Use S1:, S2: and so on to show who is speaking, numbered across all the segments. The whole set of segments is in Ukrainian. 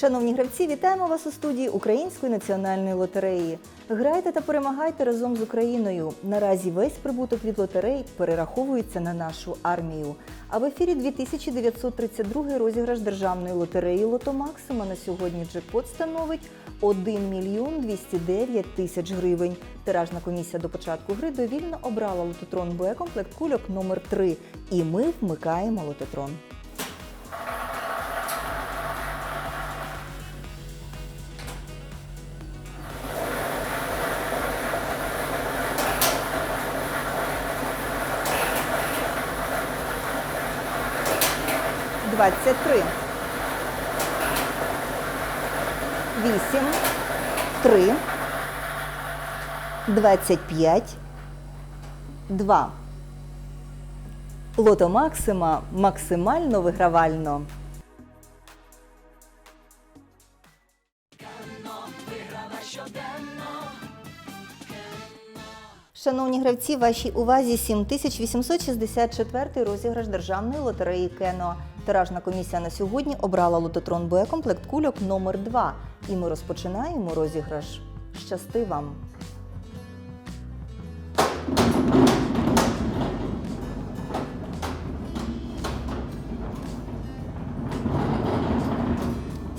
S1: Шановні гравці, вітаємо вас у студії Української національної лотереї. Грайте та перемагайте разом з Україною. Наразі весь прибуток від лотерей перераховується на нашу армію. А в ефірі 2932 розіграш державної лотереї Лото Максима на сьогодні джекпот становить 1 мільйон 209 тисяч гривень. Тиражна комісія до початку гри довільно обрала лототрон Б комплект кульок номер 3 І ми вмикаємо лототрон. Двадцять три. Вісім. Три. Двадцять п'ять. Два. Лото Максима максимально вигравально. Шановні гравці, вашій увазі 7864 розіграш державної лотереї Кено. Тиражна комісія на сьогодні обрала лототрон Б комплект кульок номер 2 І ми розпочинаємо розіграш. Щасти вам!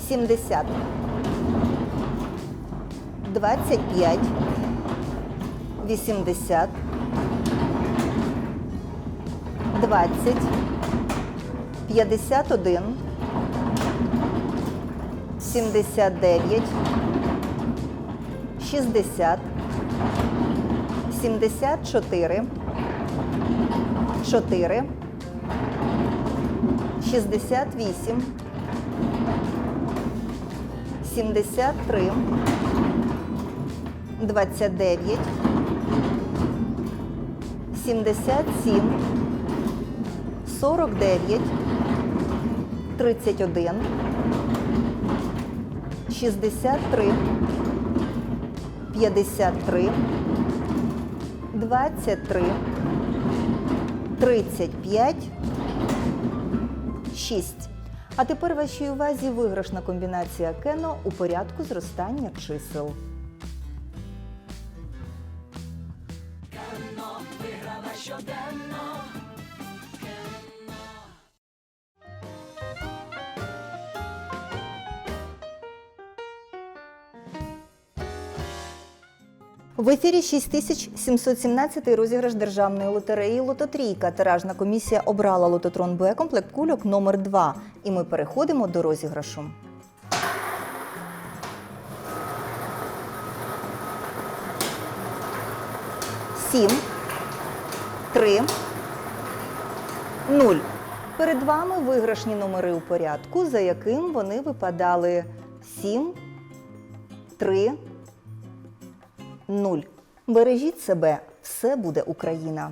S1: Сімдесят. Двадцять п'ять. 80, 20, 51, 79, 60, 74, 4, 68, 73, 29, 77, 49, 31, 63, 53, 23, 35, 6. А тепер вашій увазі виграшна комбінація кено у порядку зростання чисел. В ефірі 6717 розіграш державної лотереї Лототрійка. Тиражна комісія обрала лототрон Б комплект кульок номер 2 І ми переходимо до розіграшу. Сім, три, нуль. Перед вами виграшні номери у порядку, за яким вони випадали 7, 3, 0. Бережіть себе, все буде Україна.